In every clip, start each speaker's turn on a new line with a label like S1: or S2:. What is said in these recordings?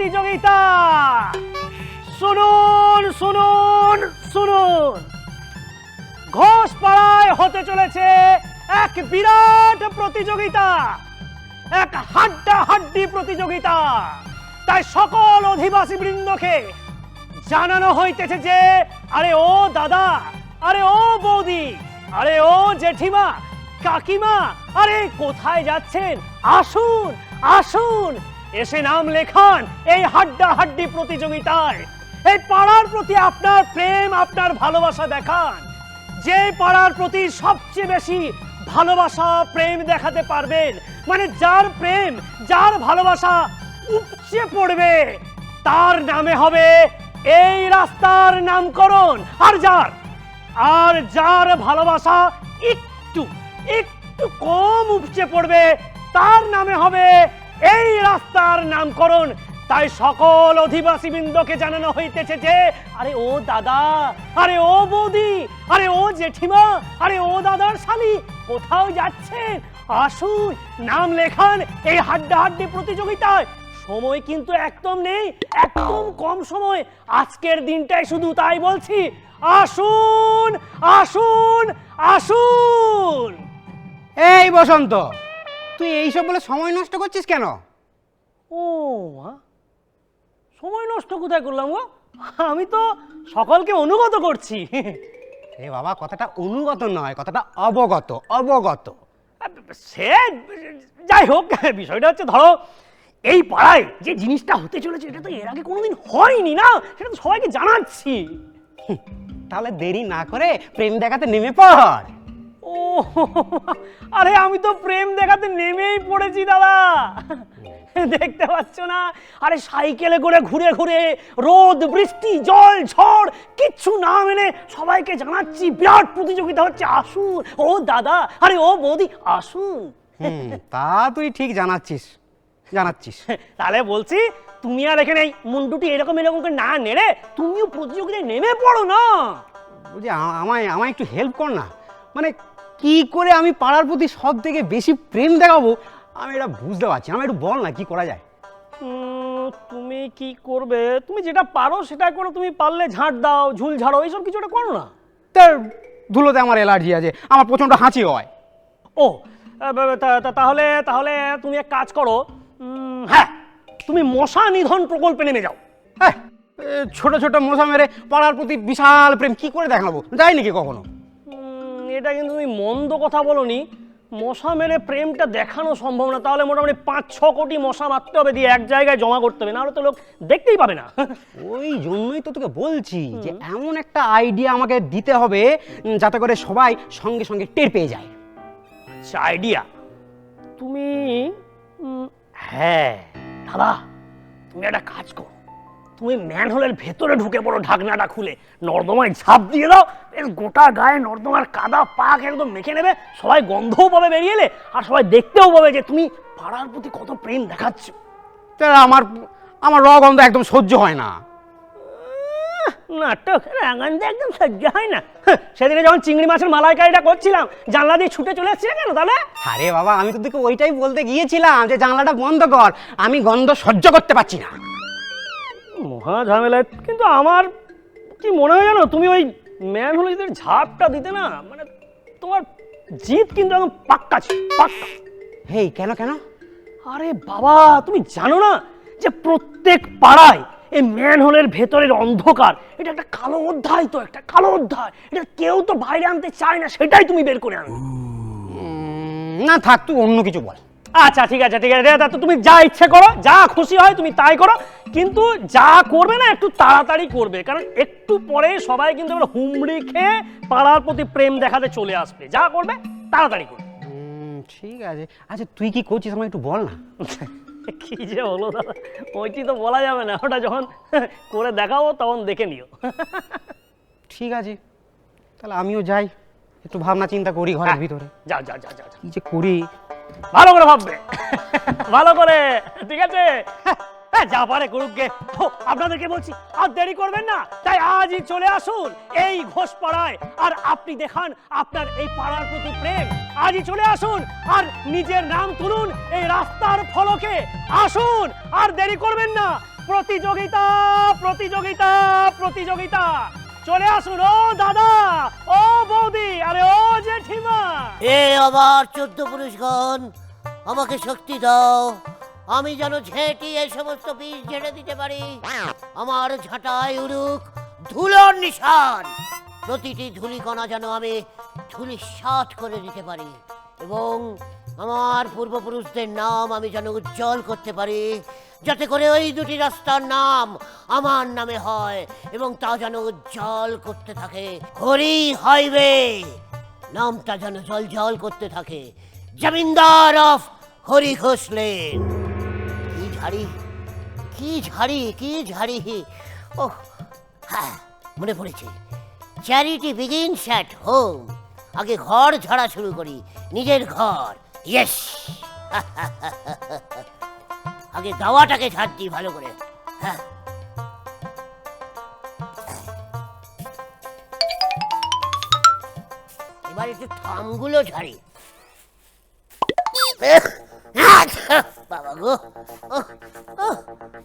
S1: প্রতিযোগিতা। শুনুন শুনুন শুনুন। ঘোষ পাড়ায় হতে চলেছে এক বিরাট প্রতিযোগিতা, এক হাড্ডা হাড্ডি প্রতিযোগিতা। তাই সকল অধিবাসী বৃন্দকে জানানো হইতেছে যে, আরে ও দাদা, আরে ও বৌদি, আরে ও জেঠিমা, কাকিমা, আরে কোথায় যাচ্ছেন? আসুন আসুন এসে নাম লেখান এই হাড্ডা হাড্ডি প্রতিযোগিতায়। এই পাড়ার প্রতি আপনার প্রেম, আপনার ভালোবাসা দেখান। যে পাড়ার প্রতি সবচেয়ে বেশি ভালোবাসা, প্রেম দেখাতে পারবেন মানে যার প্রেম, যার ভালোবাসা উপচে পড়বে, তার নামে হবে এই রাস্তার নামকরণ। আর যার আর যার ভালোবাসা একটু একটু কম উপচে পড়বে, তার নামে হবে এই রাস্তার নামকরণ। তাই সকল অধিবাসী বৃন্দকে জানানো হইতেছে যে, আরে ও দাদা, আরে ও বৌদি, আরে ও জেঠিমা, আরে ও দাদার স্বামী কোথাও যাচ্ছেন? আসুন, নাম লেখান এই হাড্ডা হাড্ডি প্রতিযোগিতায়। সময় কিন্তু একদম নেই, একদম কম সময়। আজকের দিনটাই শুধু তাই বলছি। আসুন আসুন আসুন।
S2: এই বসন্ত তুই এইসব বলে সময় নষ্ট করছিস কেন?
S1: ও মা। সময় নষ্ট কোথায় করলাম গো? আমি তো সকলকে অনুগত করছি।
S2: এ বাবা কথাটা অনুগত নয় কথাটা অবগত অবগত।
S1: সে যাই হোক বিষয়টা হচ্ছে ধরো এই পাড়ায় যে জিনিসটা হতে চলেছে এটা তো এর আগে কোনোদিন হয়নি না? সেটা তো সবাইকে জানাচ্ছি।
S2: তাহলে দেরি না করে প্রেম দেখাতে নেমে পড়।
S1: ও আরে আমি তো প্রেম দেখাতে নেমেই পড়েছি দাদা। দেখতে পাচ্ছ না? আরে সাইকেলে করে ঘুরে ঘুরে রোদ বৃষ্টি জল ঝড় কিচ্ছু না মেনে সবাইকে জানাচ্ছি বিরাট প্রতিযোগিতা হচ্ছে আসুন। ও দাদা আরে ও বৌদি আসুন।
S2: তা তুই ঠিক জানাচ্ছিস জানাচ্ছিস।
S1: তাহলে বলছি তুমি আর এখানে এই মুন্ডুটি এরকম এরকম করে না নেড়ে তুমিও প্রতিযোগিতায় নেমে পড়ো না।
S2: বুঝি আমায় আমায় একটু হেল্প কর না। মানে কি করে আমি পাড়ার প্রতি সব থেকে বেশি প্রেম দেখাবো আমি এটা বুঝতে পারছি আমি একটু বল না কি করা যায়?
S1: তুমি কি করবে? তুমি যেটা পারো সেটা করো। তুমি পারলে ঝাঁট দাও ঝুল ঝাড়ো এইসব কিছু একটা করো না।
S2: তার ধুলোতে আমার অ্যালার্জি আছে আমার প্রচণ্ড হাঁচি হয়।
S1: ও তাহলে তাহলে তুমি এক কাজ করো। হ্যাঁ তুমি মশা নিধন প্রকল্পে নেমে যাও।
S2: হ্যাঁ, ছোট ছোট মশা মেরে পাড়ার প্রতি বিশাল প্রেম কি করে দেখাবো? যাই নাকি কখনো?
S1: এটা কিন্তু তুমি মন্দ কথা বলনি। মশা মেরে প্রেমটা দেখানো সম্ভব না। তাহলে মোটামুটি পাঁচ ছ কোটি মশা মারতে হবে দিয়ে এক জায়গায় জমা করতে হবে নাহলে তো লোক দেখতেই পাবে না।
S2: ওই জন্যই তো তোকে বলছি যে এমন একটা আইডিয়া আমাকে দিতে হবে যাতে করে সবাই সঙ্গে সঙ্গে টের পেয়ে যায়।
S1: আচ্ছা আইডিয়া তুমি হ্যাঁ দাদা তুমি একটা কাজ করো। তুমি ম্যানহোলের ভেতরে ঢুকে পড়ো ঢাকনাটা খুলে। নর্দমায় ঝাঁপ দিয়ে দাও এর গোটা গায়ে নর্দমার কাদা পাক একদম মেখে নেবে। সবাই গন্ধও পাবে বেরিয়ে এলে আর সবাই দেখতেও পাবে যে তুমি পাড়ার প্রতি কত প্রেম দেখাচ্ছ।
S2: তাহলে আমার আমার র গন্ধ একদম সহ্য হয় না।
S1: নাটক রাগান্তে একদম সহ্য হয় না। হ্যাঁ, সেদিনে যখন চিংড়ি মাছের মালাইকারিটা করছিলাম জানলা দিয়ে ছুটে চলে এসেছিলে কেন তাহলে?
S2: আরে বাবা আমি তো তোকে ওইটাই বলতে গিয়েছিলাম যে জানলাটা বন্ধ কর আমি গন্ধ সহ্য করতে পারছি না।
S1: মহা ঝামেলায় কিন্তু আমার কি মনে হয় জানো? তুমি ওই ম্যান হলে যদি ঝাপটা দিতে না মানে তোমার জিত কিন্তু একদম পাক্কা পাক্কা।
S2: হেই কেন কেন?
S1: আরে বাবা তুমি জানো না যে প্রত্যেক পাড়ায় এই ম্যান ম্যানহোলের ভেতরের অন্ধকার এটা একটা কালো অধ্যায় তো একটা কালো অধ্যায়। এটা কেউ তো বাইরে আনতে চায় না সেটাই তুমি বের করে আনো
S2: না থাক তুই অন্য কিছু বল।
S1: আচ্ছা ঠিক আছে ঠিক আছে। তা তুমি যা ইচ্ছে করো যা খুশি হয় তুমি তাই করো। কিন্তু যা করবে না একটু তাড়াতাড়ি করবে। কারণ একটু পরে সবাই কিন্তু এবার হুমড়ি খেয়ে পাড়ার প্রতি প্রেম দেখাতে চলে আসবে। যা করবে তাড়াতাড়ি করবে।
S2: ঠিক আছে। আচ্ছা তুই কি করছিস আমাকে একটু বল না।
S1: কি যে হলো দাদা ওইটি তো বলা যাবে না। ওটা যখন করে দেখাবো তখন দেখে নিও।
S2: ঠিক আছে। তাহলে আমিও যাই। একটু ভাবনা চিন্তা করি ঘরের ভিতরে।
S1: যা যা যা যা।
S2: কি যে করি?
S1: ভালো করে ভাববে। ভালো করে ঠিক আছে? হ্যাঁ, যা পারে আপনাদেরকে বলছি আর দেরি করবেন না। তাই আজই চলে আসুন এই ঘোষ পাড়ায় আর আপনি দেখান আপনার এই পাড়ার প্রতি প্রেম। আজই চলে আসুন আর নিজের নাম তুলুন এই রাস্তার ফলকে। আসুন আর দেরি করবেন না। প্রতিযোগিতা প্রতিযোগিতা প্রতিযোগিতা। চলে আসুন, ও দাদা, ও বৌদি, আরে ও জেঠিমা।
S3: এ আমার চোদ্দ পুরুষগণ, আমাকে শক্তি দাও। আমি যেন ঝেঁটি এই সমস্ত বীজ ঝেড়ে দিতে পারি। আমার ঝাঁটায় উড়ুক ধুলোর নিশান। প্রতিটি ধুলিকণা যেন আমি ধুলি সাত করে দিতে পারি এবং আমার পূর্বপুরুষদের নাম আমি যেন উজ্জ্বল করতে পারি, যাতে করে ওই দুটি রাস্তার নাম আমার নামে হয় এবং তা যেন উজ্জ্বল করতে থাকে। হরি হাইওয়ে! নামটা যেন জল জল করতে থাকে। জমিনদার অফ হরি ঘোষ কি ঝাড়ি? কি ঝাড়ি? কি ঝাড়ি? ও হ্যাঁ মনে পড়েছে। Charity begins at home. আগে ঘর ঝাড়া শুরু করি, নিজের ঘর। ইয়েস আগে দাওয়াটাকে ঝাঁট দিই ভালো করে। হ্যাঁ এবার একটু থামগুলো ঝাড়ি। বাবা গো।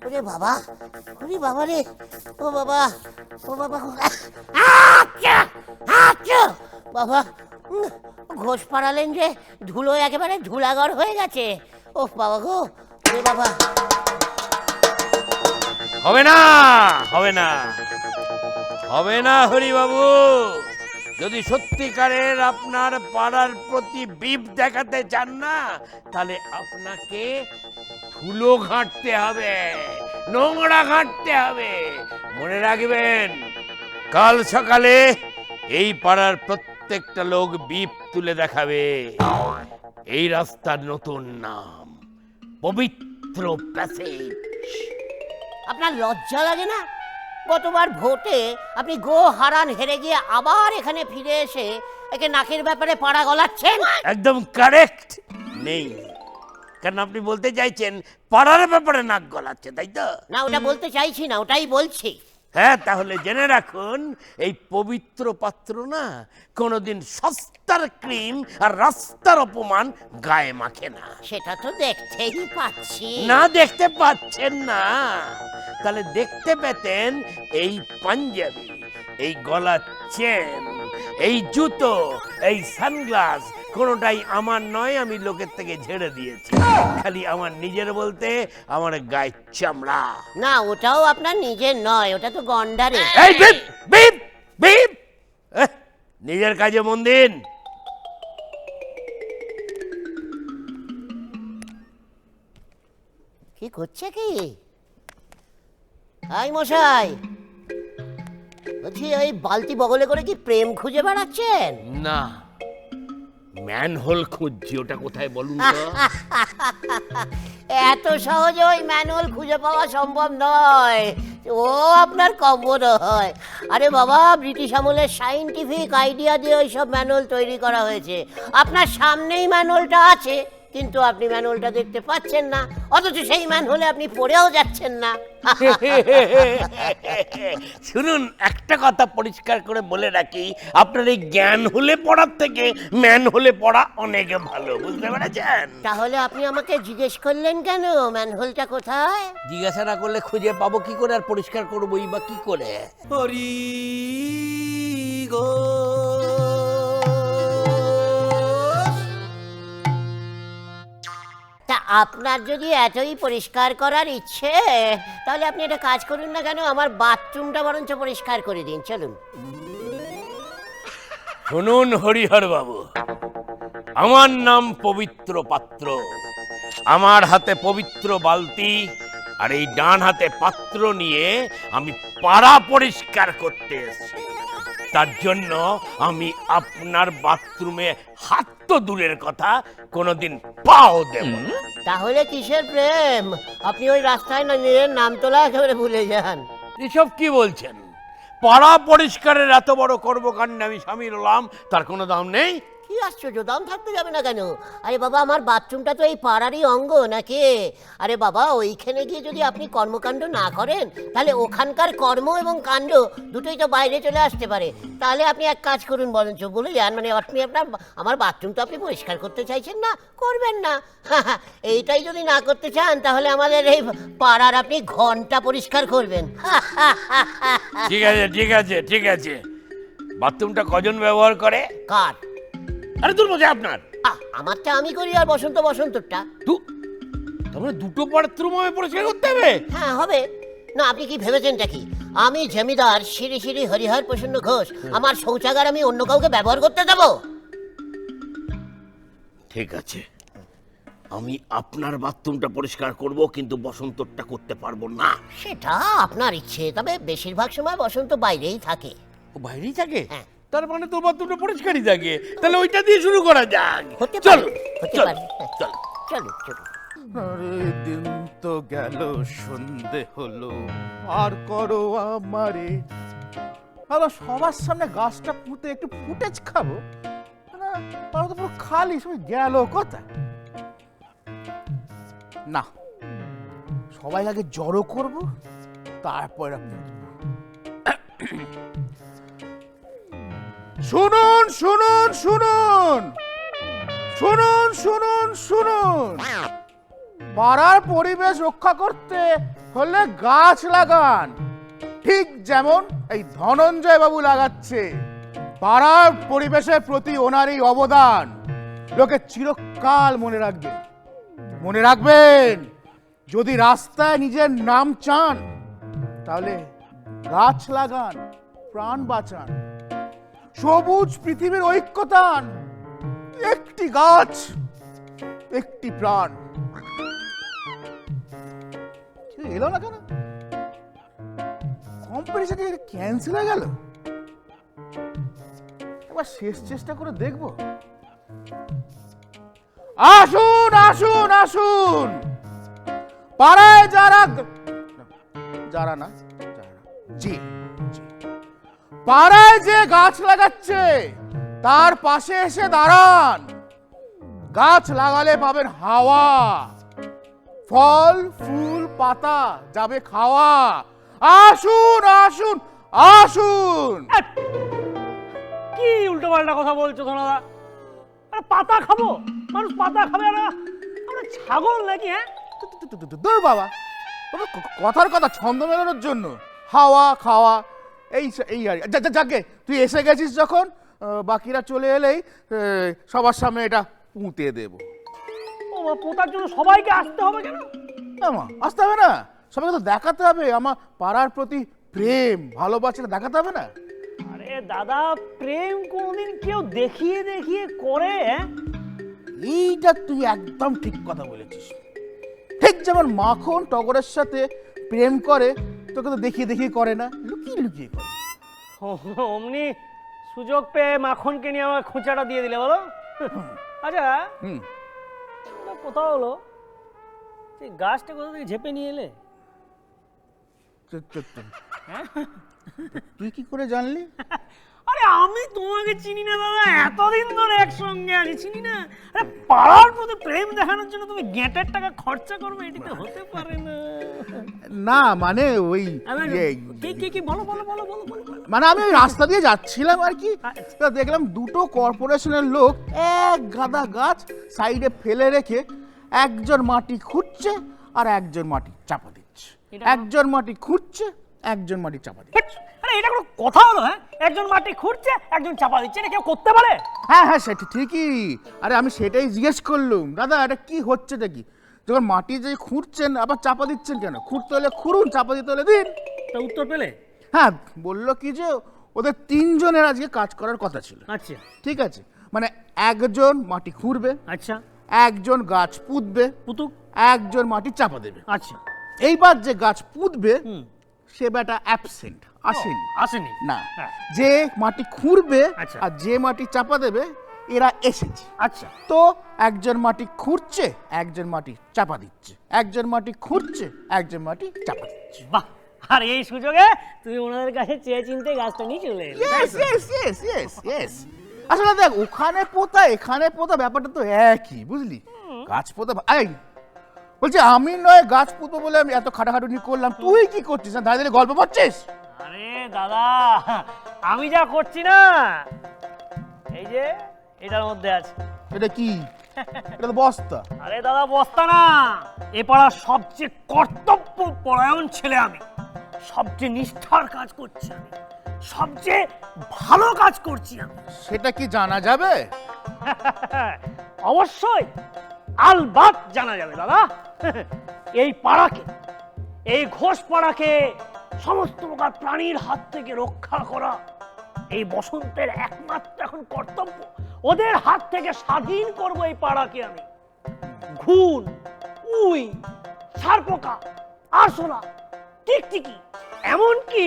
S3: ওরে বাবা ওরে বাবা রে। ও বাবা ও বাবা। বাবা ঘোষ পাড়ালেন যে ধুলো একেবারে ধুলাগড় হয়ে গেছে। ও বাবা গো, ওরে বাবা।
S4: হবে না হবে না। হবে না হরিবাবু। যদি সত্যিকারের আপনার পাড়ার প্রতি বিপ দেখাতে চান না, তাহলে আপনাকে ধুলো ঘাঁটতে হবে, নোংরা ঘাঁটতে হবে। মনে রাখবেন, কাল সকালে এই পাড়ার প্রত্যেকটা লোক বিপ তুলে দেখাবে। এই রাস্তার নতুন নাম, পবিত্র প্যাসেজ।
S3: আপনার লজ্জা লাগে না? গতবার ভোটে আপনি গো হারান হেরে গিয়ে আবার এখানে ফিরে এসে একে নাকের ব্যাপারে পাড়া গলাচ্ছেন।
S4: একদম কারেক্ট নেই। কারণ আপনি বলতে চাইছেন পাড়ার ব্যাপারে নাক গলাচ্ছে তাই তো?
S3: না ওটা বলতে চাইছি না ওটাই বলছি।
S4: হ্যাঁ তাহলে জেনে রাখুন এই পবিত্র পাত্র না কোনোদিন সস্তার ক্রিম আর রাস্তার অপমান গায়ে মাখে না।
S3: সেটা তো দেখতেই পাচ্ছি।
S4: না দেখতে পাচ্ছেন না। তাহলে দেখতে পেতেন এই পাঞ্জাবি। এই গলার চেন এই জুতো এই সানগ্লাস কোনোটাই আমার নয় আমি লোকের থেকে ঝেড়ে দিয়েছি। খালি আমার নিজের বলতে আমার গায়ের চামড়া।
S3: না ওটাও আপনার নিজের নয় ওটা তো গন্ডারে
S4: এই বিপ বিপ বিপ! নিজের কাজে মন দিন।
S3: কি করছে কি? আই মশাই! বলছি ওই বালতি বগলে করে কি প্রেম খুঁজে বেড়াচ্ছেন?
S4: না। ম্যানহোল খুঁজছি ওটা কোথায় বলুন তো?
S3: এত সহজে ওই ম্যানুয়াল খুঁজে পাওয়া সম্ভব নয়। ও আপনার কম মনে হয়। আরে বাবা ব্রিটিশ আমলের সাইন্টিফিক আইডিয়া দিয়ে ওইসব ম্যানুয়াল তৈরি করা হয়েছে। আপনার সামনেই ম্যানুয়ালটা আছে। কিন্তু আপনি ম্যানুয়ালটা দেখতে পাচ্ছেন না অথচ সেই ম্যানুয়ালে আপনি পড়েও যাচ্ছেন না।
S4: শুনুন একটা কথা পরিষ্কার করে বলে রাখি আপনার এই জ্ঞান হলে পড়ার থেকে ম্যান হলে পড়া অনেক ভালো বুঝতে পেরেছেন?
S3: তাহলে আপনি আমাকে জিজ্ঞেস করলেন কেন ম্যানহোলটা কোথায়?
S4: জিজ্ঞাসা না করলে খুঁজে পাবো কি করে আর পরিষ্কার করবোই বা কি করে?
S5: হরি গো।
S3: আপনার যদি এতই পরিষ্কার করার ইচ্ছে, তাহলে আপনি একটা কাজ করুন না কেন, আমার বাথরুমটা বরঞ্চ পরিষ্কার করে দিন, চলুন।
S4: শুনুন হরিহর বাবু আমার নাম পবিত্র পাত্র, আমার হাতে পবিত্র বালতি, আর এই ডান হাতে পাত্র নিয়ে আমি পাড়া পরিষ্কার করতে এসেছি। তার জন্য আমি আপনার বাথরুমে হাত তো দূরের কথা কোনোদিন পাও দেব না।
S3: তাহলে কিসের প্রেম? আপনি ওই রাস্তায় না নিজের নাম তোলা একেবারে ভুলে যান।
S4: এসব কি বলছেন? পাড়া পরিষ্কারের এত বড় কর্মকাণ্ডে আমি সামিল হলাম তার কোনো দাম নেই?
S3: কি আশ্চর্য দাম থাকতে যাবে না কেন? আরে বাবা আমার বাথরুমটা তো এই পাড়ারই অঙ্গ নাকি? আরে বাবা ওইখানে গিয়ে যদি আপনি কর্মকাণ্ড না করেন তাহলে ওখানকার কর্ম এবং কাণ্ড দুটোই তো বাইরে চলে আসতে পারে। তাহলে আপনি এক কাজ করুন বরঞ্চ বলে যান। মানে আপনি আপনার আমার বাথরুম তো আপনি পরিষ্কার করতে চাইছেন না করবেন না। এইটাই যদি না করতে চান তাহলে আমাদের এই পাড়ার আপনি ঘণ্টা পরিষ্কার করবেন।
S4: ঠিক আছে ঠিক আছে ঠিক আছে। বাথরুমটা কজন ব্যবহার করে?
S3: কার?
S4: আরে দূর বসে আপনার।
S3: আহ, আমারটা আমি করি আর বসন্ত বসন্তরটা।
S4: দু তার মানে দুটো বাথরুম পরিষ্কার করতে হবে?
S3: হ্যাঁ হবে। না আপনি কি ভেবেছেনটা কি? আমি জমিদার শ্রী শ্রী হরিহর প্রসন্ন ঘোষ আমার শৌচাগার আমি অন্য কাউকে ব্যবহার করতে দেব?
S4: ঠিক আছে। আমি আপনার বাথরুমটা পরিষ্কার করব কিন্তু বসন্তরটা করতে পারব না।
S3: সেটা আপনার ইচ্ছে তবে বেশিরভাগ সময় বসন্ত বাইরেই থাকে।
S4: ও বাইরেই থাকে?
S3: হ্যাঁ।
S4: তার মানে তোর বাথরুমটা পরিষ্কারই থাকে। তাহলে ওইটা দিয়ে শুরু করা যাক। চল চল চল।
S6: আরে দিন তো গেল সন্ধে হলো। আর করো আমারে। ভাবলাম সবার সামনে গাছটা পুঁতে একটু ফুটেজ খাব। তারা তো পুরো খালি সবাই গেল কোথায়? না সবাই আগে জড়ো করব তারপর আপনি শুনুন শুনুন শুনুন। শুনুন শুনুন শুনুন। পাড়ার পরিবেশ রক্ষা করতে হলে গাছ লাগান। ঠিক যেমন এই ধনঞ্জয় বাবু লাগাচ্ছে। পাড়ার পরিবেশের প্রতি ওনার এই অবদান। লোকে চিরকাল মনে রাখবে। মনে রাখবেন, যদি রাস্তায় নিজের নাম চান, তাহলে গাছ লাগান, প্রাণ বাঁচান। সবুজ পৃথিবীর ঐক্যতান। একটি গাছ, একটি প্রাণ। এলো না কেন? কম্পিটিশন ক্যান্সেল হয়ে গেল? একবার শেষ চেষ্টা করে দেখব। আসুন আসুন আসুন! পাড়ায় যারা যারা না, জি। পাড়ায় যে গাছ লাগাচ্ছে তার পাশে এসে দাঁড়ান গাছ লাগালে পাবেন হাওয়া ফল ফুল পাতা যাবে খাওয়া আসুন আসুন আসুন
S1: কি উল্টো পাল্টা কথা বলছো ধনাদা আরে পাতা খাব মানুষ পাতা খাবে আর আমরা ছাগল নাকি হ্যাঁ
S6: দূর বাবা, কথার কথা ছন্দ মেলানোর জন্য হাওয়া খাওয়া এই এই আর যাকে তুই এসে গেছিস যখন বাকিরা চলে এলেই সবার সামনে এটা পুঁতে দেবো।
S1: ও পোতার জন্য সবাইকে আসতে হবে কেন?
S6: মা আসতে হবে না। সবাইকে তো দেখাতে হবে আমার পাড়ার প্রতি প্রেম ভালোবাসাটা দেখাতে হবে না।
S1: আরে দাদা প্রেম কোনদিন কেউ দেখিয়ে দেখিয়ে করে হ্যাঁ?
S6: এইটা তুই একদম ঠিক কথা বলেছিস। ঠিক যেমন মাখন টগরের সাথে প্রেম করে তোকে তো দেখিয়ে দেখিয়ে করে না। লুকিয়ে লুকিয়ে করে।
S1: অমনি সুযোগ পেয়ে মাখনকে নিয়ে আমার খোঁচাটা দিয়ে দিলে বলো? আচ্ছা
S6: হুম।
S1: কোথাও হলো সেই গাছটা কোথা থেকে ঝেপে নিয়ে এলে?
S6: তো- তুই কি করে জানলি?
S1: আরে আমি তোমাকে চিনি না দাদা। এতদিন ধরে একসঙ্গে আছি চিনি না? আরে পাড়ার প্রতি প্রেম দেখানোর জন্য তুমি গেটের টাকা খরচা করবে এটি তো হতে পারে না।
S6: না মানে ওই
S1: কি কি কি বলো বলো বলো বলো।
S6: মানে আমি রাস্তা দিয়ে যাচ্ছিলাম আর কি।
S1: আচ্ছা।
S6: দেখলাম দুটো কর্পোরেশনের লোক এক গাদা গাছ সাইডে ফেলে রেখে একজন মাটি খুঁড়ছে আর একজন মাটি চাপা দিচ্ছে। একজন মাটি খুঁড়ছে একজন মাটি চাপা দিচ্ছে।
S1: আরে এটা কোনো কথা হলো হ্যাঁ? একজন মাটি খুঁড়ছে একজন চাপা দিচ্ছে এটা কেউ করতে পারে?
S6: হ্যাঁ হ্যাঁ সেটা ঠিকই। আরে আমি সেটাই জিজ্ঞেস করলুম। দাদা এটা কি হচ্ছে কি যখন মাটি যে খুঁড়ছেন আবার চাপা দিচ্ছেন কেন? খুঁড়তে হলে খুঁড়ুন চাপা দিতে হলে দিন।
S1: তা উত্তর পেলে?
S6: হ্যাঁ বলল কি যে ওদের তিনজনের আজকে কাজ করার কথা ছিল।
S1: আচ্ছা।
S6: ঠিক আছে? মানে একজন মাটি খুঁড়বে
S1: আচ্ছা।
S6: একজন গাছ পুঁতবে
S1: পুতুক?
S6: একজন মাটি চাপা দেবে।
S1: আচ্ছা।
S6: এইবার যে গাছ পুঁতবে সে বেটা অ্যাবসেন্ট আসেনি।
S1: আসেনি?
S6: না।
S1: হ্যাঁ।
S6: যে মাটি খুঁড়বে
S1: আচ্ছা।
S6: আর যে মাটি চাপা দেবে এরা এসেছে।
S1: আচ্ছা।
S6: তো একজন মাটি খুঁড়ছে একজন মাটি চাপা দিচ্ছে। একজন মাটি খুঁড়ছে একজন মাটি চাপা দিচ্ছে।
S1: বাহ! আর এই সুযোগে তুমি ওনাদের কাছে চেয়ে চিনতে গাছটা নিয়ে চলে
S6: আসলে দেখ ওখানে পোতা এখানে পোতা ব্যাপারটা তো একই বুঝলি? গাছ পোতা বলছি আমি নয় গাছ পুতো বলে আমি এত খাটাখাটুনি করলাম। তুই কি করছিস? না দাঁড়িয়ে গল্প করছিস?
S1: আরে দাদা আমি যা করছি না। এই যে এটার মধ্যে আছে।
S6: এটা কি? এটা তো বস্তা।
S1: আরে দাদা বস্তা না। এ পাড়ার সবচেয়ে কর্তব্য পরায়ণ ছেলে আমি। সবচেয়ে নিষ্ঠার কাজ করছি আমি। সবচেয়ে ভালো কাজ করছি আমি।
S6: সেটা কি জানা যাবে?
S1: অবশ্যই। আলবাত জানা যাবে, দাদা। এই পাড়াকে, এই ঘোষ পাড়াকে সমস্ত প্রকার প্রাণীর হাত থেকে রক্ষা করা এই বসন্তের একমাত্র এখন কর্তব্য। ওদের হাত থেকে স্বাধীন করব এই পাড়াকে আমি। ঘুন উই, সারপোকা আরশোলা টিকটিকি, এমনকি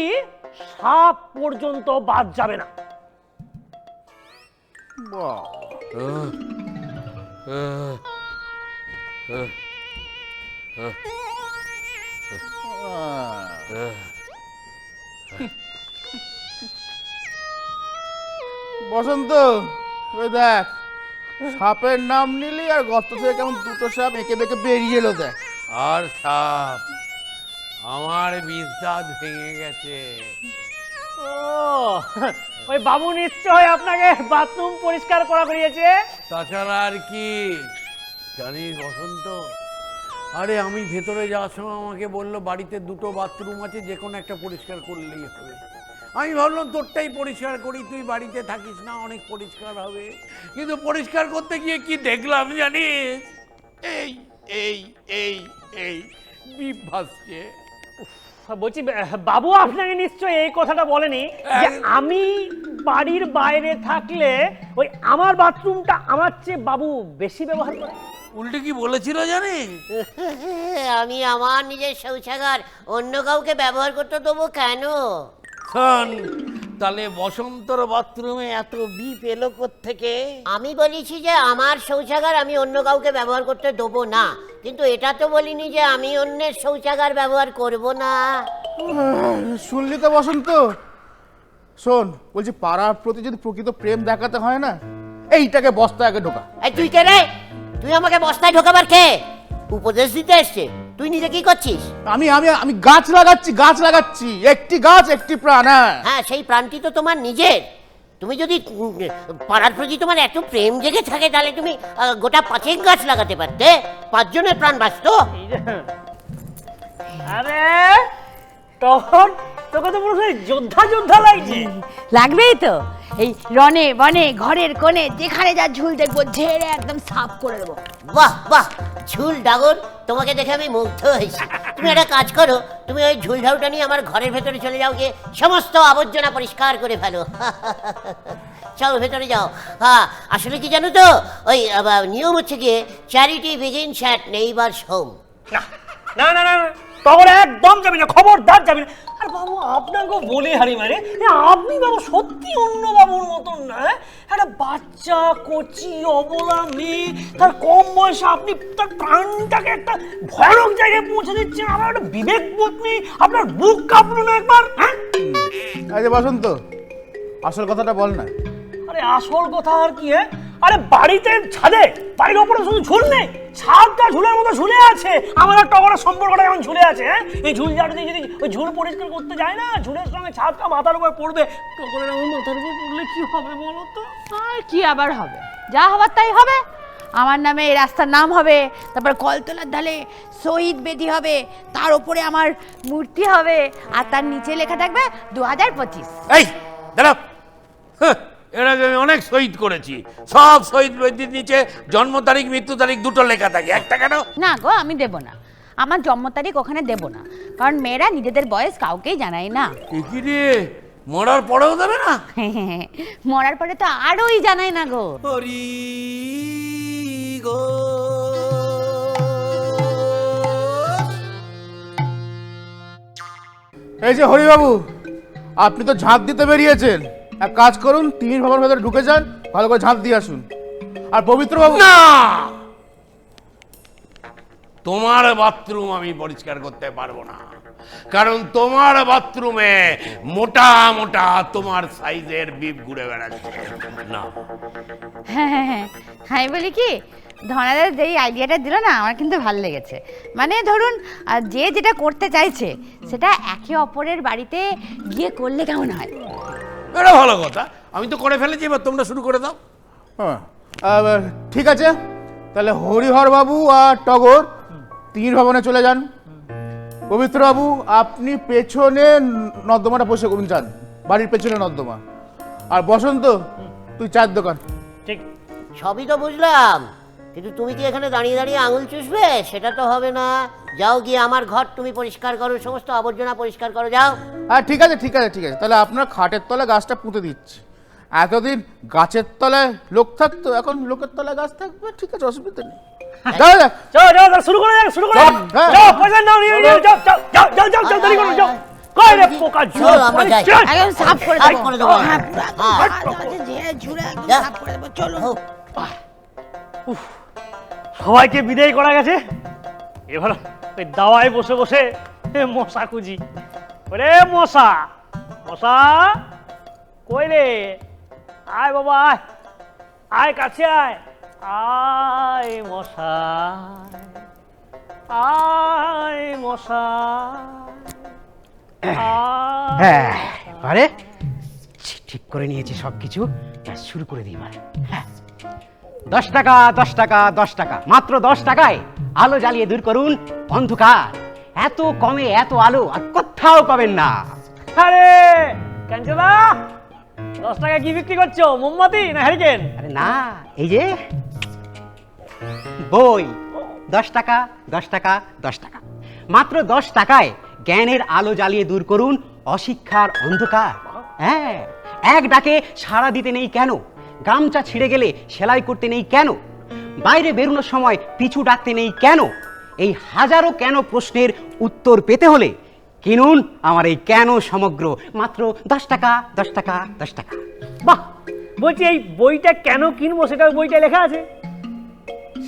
S1: সাপ পর্যন্ত বাদ যাবে না।
S6: বাহ। বসন্ত ওই দেখ সাপের নাম নিলি আর গর্ত থেকে কেমন দুটো সাপ এঁকে বেঁকে বেরিয়ে এলো দেখ।
S4: আর সাপ আমার বিদ্যাত ভেঙে গেছে।
S1: ও ওই বাবু নিশ্চয় আপনাকে বাথরুম পরিষ্কার করা করিয়েছে?
S4: তাছাড়া আর কি? জানিস বসন্ত? আরে আমি ভেতরে যাওয়ার সময় আমাকে বলল বাড়িতে দুটো বাথরুম আছে যে কোনো একটা পরিষ্কার করলেই হবে। আমি ভাবলাম তোরটাই পরিষ্কার করি তুই বাড়িতে থাকিস না অনেক পরিষ্কার হবে। কিন্তু পরিষ্কার করতে গিয়ে কি দেখলাম জানিস? এই এই এই এই বিপ ভাসছে।
S1: বলছি বাবু আপনাকে নিশ্চয় এই কথাটা বলেনি যে আমি বাড়ির বাইরে থাকলে ওই আমার বাথরুমটা আমার চেয়ে বাবু বেশি ব্যবহার করে।
S4: উল্টে কি বলেছিল জানিস
S3: আমি আমার নিজের শৌচাগার অন্য কাউকে ব্যবহার করতে দেবো কেন?
S4: শোন তাহলে বসন্তর বাথরুমে এত বিপ এলো থেকে
S3: আমি বলেছি যে আমার শৌচাগার আমি অন্য কাউকে ব্যবহার করতে দেবো না। কিন্তু এটা তো বলিনি যে আমি অন্যের শৌচাগার ব্যবহার করব না।
S6: শুনলি তো বসন্ত? শোন বলছি পাড়ার প্রতি যদি প্রকৃত প্রেম দেখাতে হয় না এইটাকে বস্তা আগে ঢোকা।
S3: এই তুই কে রে? তুই আমাকে বস্তায় ঢোকাবার কে? উপদেশ দিতে এসছে। তুই নিজে কি করছিস?
S6: আমি আমি আমি গাছ লাগাচ্ছি গাছ লাগাচ্ছি। একটি গাছ একটি প্রাণ হ্যাঁ।
S3: হ্যাঁ সেই প্রাণটি তো তোমার নিজের। তুমি যদি উম, পাড়ার প্রতি তোমার এত প্রেম জেগে থাকে তাহলে তুমি আহ, গোটা পাঁচেক গাছ লাগাতে পারতে। পাঁচজনের প্রাণ বাঁচত।
S1: এই আরে তখন তোকে তো পুরো সেই যোদ্ধা যোদ্ধা লাগছে।
S7: লাগবেই তো। এই রনে বনে ঘরের কোণে যেখানে যা ঝুল দেখব ঝেড়ে একদম সাফ করে দেবো।
S3: বাহ বাহ ঝুল ডাগর তোমাকে দেখে আমি মুগ্ধ হয়েছি। তুমি একটা কাজ করো তুমি ওই ঝুল ঝাউটা নিয়ে আমার ঘরের ভেতরে চলে যাও গিয়ে সমস্ত আবর্জনা পরিষ্কার করে ফেলো। চলো ভেতরে যাও। হ্যাঁ আসলে কি জানো তো ওই নিয়ম হচ্ছে গিয়ে charity begins at neighbours home
S1: না না না না তখন একদম যাবি না, খবরদার যাবি না। আর বাবু, আপনাকে বলি হারি মারে আপনি বাবু সত্যি অন্য বাবুর মতন না হ্যাঁ? একটা বাচ্চা, কচি, অবলা মেয়ে, তার কম বয়সে আপনি তার প্রাণটাকে একটা ভয়ানক জায়গায় পৌঁছে দিচ্ছেন আমার একটা বিবেক বোধ নেই, আপনার বুক কাঁপলো না একবার হ্যাঁ?
S6: যে বসন্ত, আসল কথাটা বল না।
S1: আরে আসল কথা আর কি হ্যাঁ? আরে বাড়িতে ছাদে বাড়ির ওপরে শুধু ঝুল নেই ছাদটা ঝুলের মতো ঝুলে আছে। আমার আর টগরের সম্পর্কটা যেমন ঝুলে আছে হ্যাঁ? এই ঝুল ঝাড় দিয়ে যদি ওই ঝুল পরিষ্কার করতে যায় না ঝুলের সঙ্গে ছাদটা মাথার উপর পড়বে টগরের আমার মাথার উপর পড়লে কি হবে বলো তো?
S7: আর কি আবার হবে? যা হবার তাই হবে। আমার নামে এই রাস্তার নাম হবে তারপর কলতলার ধালে শহীদ বেদি হবে তার উপরে আমার মূর্তি হবে আর তার নিচে লেখা থাকবে দু হাজার পঁচিশ।
S4: এই দাঁড়াও। হ্যাঁ, এর আগে আমি অনেক শহীদ করেছি। সব শহীদ বৈদ্যুতির নিচে জন্ম তারিখ মৃত্যু তারিখ দুটো লেখা থাকে। একটা কেন?
S7: না গো আমি দেব না। আমার জন্ম তারিখ ওখানে দেব না। কারণ মেয়েরা নিজেদের বয়স কাউকেই জানায় না।
S4: কি রে? মরার পরেও দেবে না?
S7: মরার পরে তো আরোই জানায় না গো।
S5: হরি গো।
S6: এই যে হরিবাবু আপনি তো ঝাঁপ দিতে বেরিয়েছেন। এক কাজ করুন তিমির ভবন ভেতরে ঢুকে যান ভালো করে ঝাঁপ দিয়ে আসুন। আর পবিত্র বাবু
S4: না! তোমার বাথরুম আমি পরিষ্কার করতে পারব না। কারণ তোমার বাথরুমে মোটা মোটা তোমার সাইজের বিপ ঘুরে বেড়াচ্ছে। না।
S7: হ্যাঁ হ্যাঁ হ্যাঁ। আমি বলি কি ধনাদার যেই আইডিয়াটা দিল না আমার কিন্তু ভালো লেগেছে। মানে ধরুন আহ, যে যেটা করতে চাইছে সেটা একে অপরের বাড়িতে গিয়ে করলে কেমন হয়?
S4: এটা ভালো কথা। আমি তো করে ফেলেছি এবার তোমরা শুরু করে দাও।
S6: হ্যাঁ। আহ, ঠিক আছে। তাহলে হরিহর বাবু আর টগর তিমির ভবনে চলে যান। পবিত্র বাবু আপনি পেছনে নর্দমাটা বসে করুন যান। বাড়ির পেছনে নর্দমা। আর বসন্ত তুই চার দোকান।
S1: ঠিক।
S3: সবই তো বুঝলাম। কিন্তু তুমি কি এখানে দাঁড়িয়ে দাঁড়িয়ে আঙুল চুষবে সেটা তো হবে না যাও গিয়ে আমার ঘর তুমি পরিষ্কার করো সমস্ত আবর্জনা পরিষ্কার করো যাও
S6: হ্যাঁ ঠিক আছে ঠিক আছে ঠিক আছে তাহলে আপনার খাটের তলায় গাছটা পুঁতে দিচ্ছি এতদিন গাছের তলায় লোক থাকতো এখন লোকের তলায় গাছ থাকবে ঠিক আছে অসুবিধা নেই যাও
S1: যাও যাও যাও, শুরু করে যাও শুরু করে যাও
S6: হ্যাঁ।
S1: পয়সা নাও নিয়ে নিয়ে যাও যাও যাও যাও যাও যাও দেরি করো যাও কই পোকা ঝুল
S3: চলো, আমরা যাই।
S7: একদম সাফ করে
S3: সাফ করে দেবো।
S7: হ্যাঁ, পুরো একদম
S3: হ্যাঁ।
S7: মাঝে মাঝে ঝেড়ে ঝুড়ে সাফ করে দেবো চলো
S3: ও,
S1: সবাইকে বিদায় করা গেছে। এবার ওই দাওয়ায় বসে বসে মশা খুঁজি। ওরে মশা মশা, কই রে? আয় বাবা, আয়। আয়, কাছে আয়। আয় মশা আয় মশা
S2: হ্যাঁ আরে ঠিক করে নিয়েছি সব কিছু শুরু করে দিই হ্যাঁ। দশ টাকা দশ টাকা দশ টাকা। মাত্র দশ টাকায় আলো জ্বালিয়ে দূর করুন অন্ধকার। এত কমে এত আলো আর কোথাও পাবেন না।
S1: আরে কাঞ্চনা দশ টাকা কি বিক্রি করছ মোমবাতি না হ্যারিকেন
S2: আরে না এই যে বই। দশ টাকা দশ টাকা দশ টাকা। মাত্র দশ টাকায় জ্ঞানের আলো জ্বালিয়ে দূর করুন অশিক্ষার অন্ধকার। হ্যাঁ এক ডাকে সাড়া দিতে নেই কেন? গামছা ছিঁড়ে গেলে সেলাই করতে নেই কেন? বাইরে বেরোনোর সময় পিছু ডাকতে নেই কেন? এই হাজারো কেন প্রশ্নের উত্তর পেতে হলে কিনুন আমার এই কেন সমগ্র মাত্র দশ টাকা দশ টাকা দশ টাকা।
S1: বাহ! বলছি এই বইটা কেন কিনবো সেটা বইটা লেখা আছে?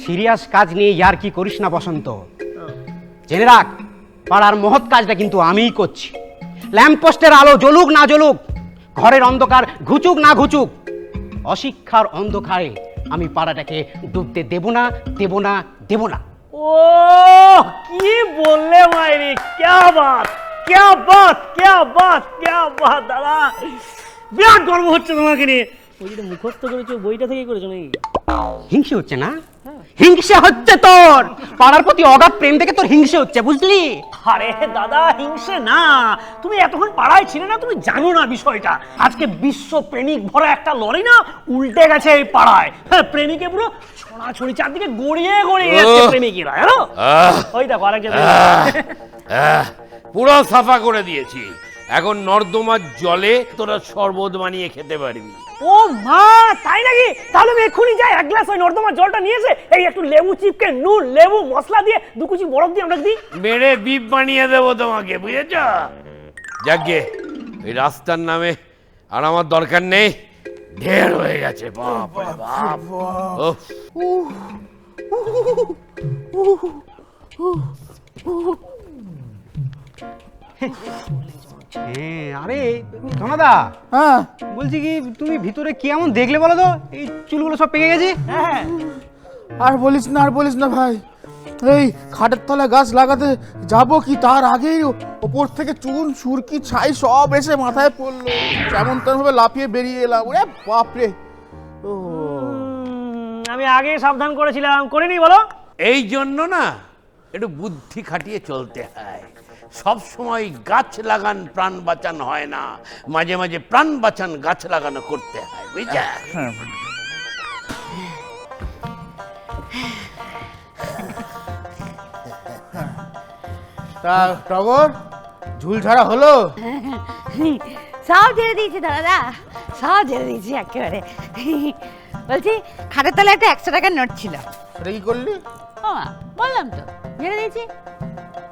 S2: সিরিয়াস কাজ নিয়ে ইয়ার কি করিস না বসন্ত? জেনে রাখ পাড়ার মহৎ কাজটা কিন্তু আমিই করছি। ল্যাম্পপোস্টের আলো জ্বলুক না জ্বলুক ঘরের অন্ধকার ঘুচুক না ঘুচুক অশিক্ষার অন্ধকারে আমি পাড়াটাকে ডুবতে দেব না দেব না দেব না।
S1: ও, কি বললে মাইরি? ক্যা বাত? ক্যা বাত? ক্যা বাত? ক্যা বাত? দাদা, বিরাট গর্ব হচ্ছে তোমাকে নিয়ে। ওই যেটা মুখস্থ করেছ বইটা থেকে করেছ নাকি?
S2: হিংসে হচ্ছে না? হিংসে হচ্ছে তোর! পাড়ার প্রতি অগাধ প্রেম থেকে তোর হিংসে হচ্ছে বুঝলি?
S1: আরে দাদা হিংসে না। তুমি এতক্ষণ পাড়ায় ছিলে না তুমি জানো না বিষয়টা। আজকে বিশ্ব প্রেমিক ভরা একটা লরি না উল্টে গেছে এই পাড়ায়। হ্যাঁ প্রেমিকে পুরো ছড়াছড়ি চারদিকে গড়িয়ে গড়িয়ে যাচ্ছে প্রেমিকেরা জানো? ওই দেখো আরেকজন
S4: পুরো সাফা করে দিয়েছি। এখন নর্দমার জলে তোরা শরবত বানিয়ে খেতে পারবি।
S1: ও মা তাই নাকি? তাহলে আমি এক্ষুনি যাই এক গ্লাস ওই নর্দমার জলটা নিয়েছে এই একটু লেবু চিপকে নুন লেবু মশলা দিয়ে দু কুচি বরফ দিয়ে আমরা দিই।
S4: মেরে বিপ বানিয়ে দেবো তোমাকে বুঝেছ? যাকে এই রাস্তার নামে আর আমার দরকার নেই। ঢের হয়ে গেছে বাপ রে বাপ। ওফ।
S2: হ্যাঁ আরে ধনাদা
S6: হ্যাঁ।
S2: বলছি কি তুমি ভিতরে কি এমন দেখলে বলো তো? এই চুলগুলো সব পেকে গেছে।
S1: হ্যাঁ
S6: আর বলিস না আর বলিস না ভাই। এই খাটের তলায় গাছ লাগাতে যাব কি তার আগেই? ওপর থেকে চুন সুরকি ছাই সব এসে মাথায় পড়ল। যেমন তেমন ভাবে লাফিয়ে বেরিয়ে এলাম। ওরে বাপরে। ও।
S1: আমি আগে সাবধান করেছিলাম। করিনি বলো।
S4: এই জন্য না একটু বুদ্ধি খাটিয়ে চলতে হয়। সব সময় গাছ লাগান প্রাণ বাঁচান হয় না। মাঝে মাঝে প্রাণ বাঁচান গাছ লাগানো করতে হয় বুঝছা
S6: তা টগর ঝুল ঝাড়া হলো?
S7: সব ঝেড়ে দিয়েছি দাদা সব ঝেড়ে দিয়েছি একেবারে। বলছি খাটের তলায় একটা একশো টাকার নোট ছিল।
S6: সেটা কি করলি?
S7: ও বললাম তো ঝেড়ে দিয়েছি।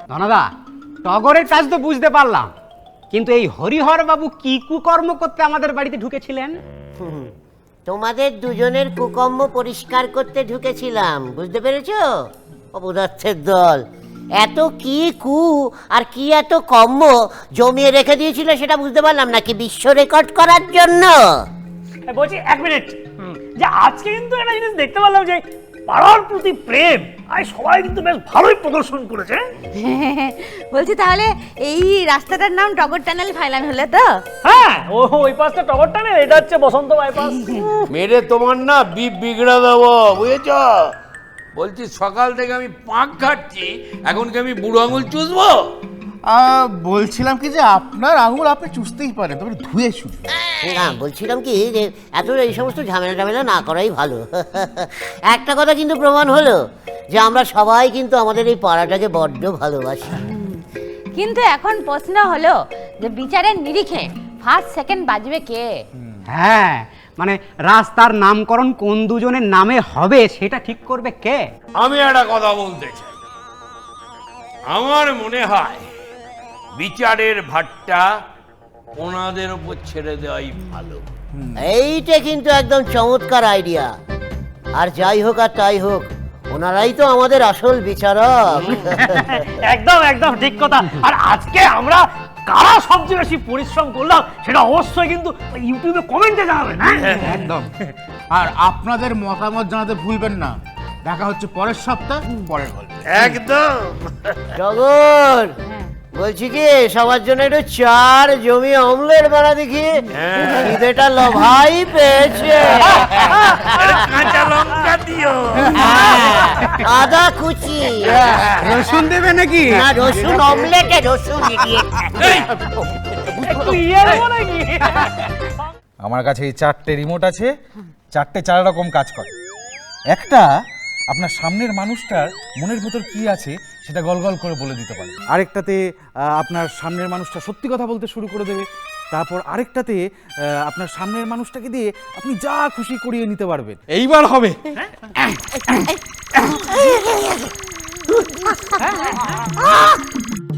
S2: ধনাদা টগরের কাজ তো বুঝতে পারলাম। কিন্তু এই হরিহর বাবু কি কুকর্ম করতে আমাদের বাড়িতে ঢুকেছিলেন?
S3: হুম, তোমাদের দুজনের কুকর্ম পরিষ্কার করতে ঢুকেছিলাম বুঝতে পেরেছ? অপদার্থের দল। এত কি কু আর কি এত কম্ম জমিয়ে রেখে দিয়েছিল সেটা বুঝতে পারলাম নাকি বিশ্ব রেকর্ড করার জন্য?
S1: বলছি এক মিনিট। যে আজকে কিন্তু একটা জিনিস দেখতে পারলাম যে পাড়ার প্রতি প্রেম। আর সবাই কিন্তু বেশ ভালোই প্রদর্শন করেছে।
S7: বলছি তাহলে এই রাস্তাটার নাম টগর টানেল ফাইলাম হলে তো?
S1: হ্যাঁ ও ওই পাশটা টগর টানে এটা হচ্ছে বসন্ত বাইপাস
S4: মেরে তোমার না বিপ বিগড়ে দেবো বুঝেছ? বলছি সকাল থেকে আমি পাক ঘাটছি এখন কি আমি বুড়ো আঙুল চুষবো?
S6: বলছিলাম কি যে আপনার আঙুল আপনি চুষতেই পারেন তবে ধুয়ে শুধু
S3: না বলছিলাম কি যে এত এই সমস্ত ঝামেলা টামেলা না করাই ভালো। একটা কথা কিন্তু প্রমাণ হলো যে আমরা সবাই কিন্তু আমাদের এই পাড়াটাকে বড্ড ভালোবাসি।
S7: কিন্তু এখন প্রশ্ন হলো যে বিচারের নিরিখে ফার্স্ট সেকেন্ড বাজবে কে?
S2: হ্যাঁ মানে রাস্তার নামকরণ কোন দুজনের নামে হবে সেটা ঠিক করবে কে?
S4: আমি একটা কথা বলতে চাই। আমার মনে হয় বিচারের ভাটটা ওনাদের উপর ছেড়ে দেওয়াই ভালো।
S3: এইটা কিন্তু একদম চমৎকার আইডিয়া। আর যাই হোক আর তাই হোক ওনারাই তো আমাদের আসল বিচারক।
S1: একদম একদম ঠিক কথা। আর আজকে আমরা কারা সবচেয়ে বেশি পরিশ্রম করলাম সেটা অবশ্যই কিন্তু ইউটিউবে কমেন্টে জানাবেন হ্যাঁ?
S2: একদম।
S6: আর আপনাদের মতামত জানাতে ভুলবেন না। দেখা হচ্ছে পরের সপ্তাহ পরের গল্প।
S4: একদম।
S3: টগর বলছি কি সবার জন্য একটু চার জমি অমলেট বানা দেখি। খিদেটা লভাই পেয়েছে।
S4: কাঁচা লঙ্কা দিও।
S3: আদা কুচি।
S2: রসুন দেবে নাকি?
S3: না রসুন অমলেটে রসুন
S1: ইয়ে
S8: আমার কাছে এই চারটে রিমোট আছে চারটে চার রকম কাজ করে। একটা আপনার সামনের মানুষটার মনের ভেতর কি আছে সেটা গল গল করে বলে দিতে পারে। আরেকটাতে আপনার সামনের মানুষটা সত্যি কথা বলতে শুরু করে দেবে। তারপর আরেকটাতে আপনার সামনের মানুষটাকে দিয়ে আপনি যা খুশি করিয়ে নিতে পারবেন। এইবার হবে।